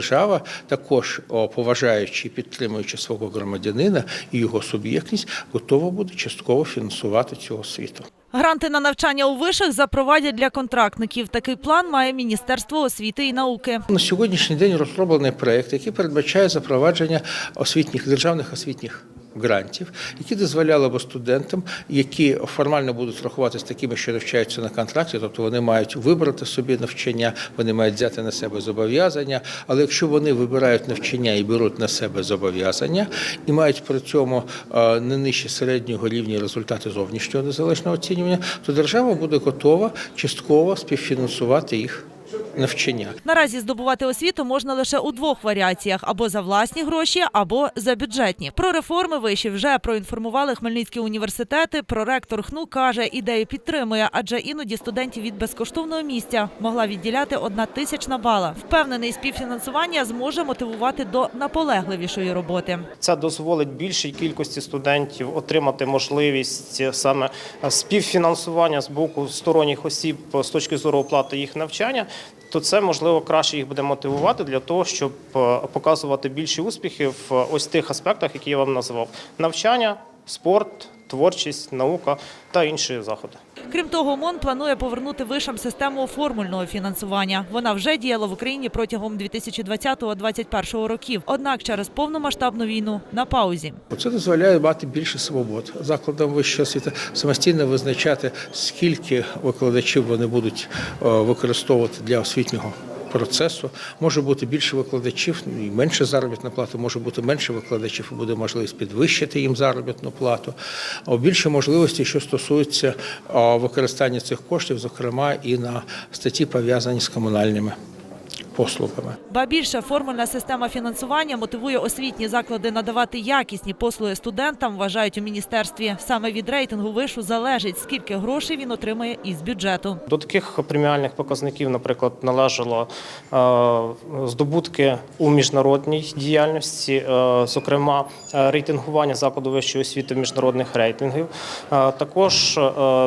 держава, також поважаючи і підтримуючи свого громадянина і його суб'єктність, готова буде частково фінансувати цю освіту. Гранти на навчання у вишах запровадять для контрактників. Такий план має Міністерство освіти і науки. На сьогоднішній день розроблений проект, який передбачає запровадження освітніх державних освітніх. Грантів, які дозволяли б студентам, які формально будуть рахуватися такими, що навчаються на контракті, тобто вони мають вибрати собі навчання, вони мають взяти на себе зобов'язання. Але якщо вони вибирають навчання і беруть на себе зобов'язання, і мають при цьому е, не нижче середнього рівня результати зовнішнього незалежного оцінювання, то держава буде готова частково співфінансувати їх навчання. Наразі здобувати освіту можна лише у двох варіаціях: або за власні гроші, або за бюджетні. Про реформи вишів вже проінформували хмельницькі університети. Проректор ХНУ каже, ідею підтримує, адже іноді студентів від безкоштовного місця могла відділяти одна тисячна бала. Впевнений, співфінансування зможе мотивувати до наполегливішої роботи. Це дозволить більшій кількості студентів отримати можливість саме співфінансування з боку сторонніх осіб з точки зору оплати їх навчання. То це можливо краще їх буде мотивувати для того, щоб е, показувати більші успіхи в ось тих аспектах, які я вам назвав: навчання, спорт, творчість, наука та інші заходи. Крім того, МОН планує повернути вишам систему формульного фінансування. Вона вже діяла в Україні протягом 2020-2021 років. Однак через повномасштабну війну на паузі. Це дозволяє мати більше свобод закладам вищого освіти самостійно визначати, скільки викладачів вони будуть е, використовувати для освітнього. Процесу може бути більше викладачів і менше заробітна плата, може бути менше викладачів, і буде можливість підвищити їм заробітну плату. А більше можливості, що стосується використання цих коштів, зокрема і на статті пов'язані з комунальними послугами. Ба більше формульна система фінансування мотивує освітні заклади надавати якісні послуги студентам. Вважають у міністерстві. Саме від рейтингу вишу залежить, скільки грошей він отримає із бюджету. До таких преміальних показників, наприклад, належало е, здобутки у міжнародній діяльності, е, зокрема е, рейтингування закладу вищої освіти міжнародних рейтингів, також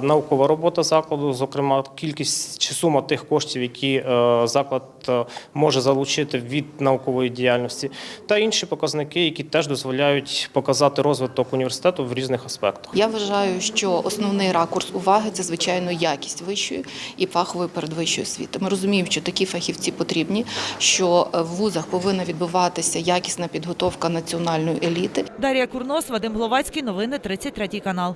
наукова робота закладу, зокрема кількість чи сума тих коштів, які заклад може залучити від наукової діяльності, та інші показники, які теж дозволяють показати розвиток університету в різних аспектах. Я вважаю, що основний ракурс уваги це звичайно якість вищої і фахової передвищої освіти. Ми розуміємо, що такі фахівці потрібні, що в вузах повинна відбуватися якісна підготовка національної еліти. Дар'я Курнос, Вадим Гловацький. Новини 33 канал.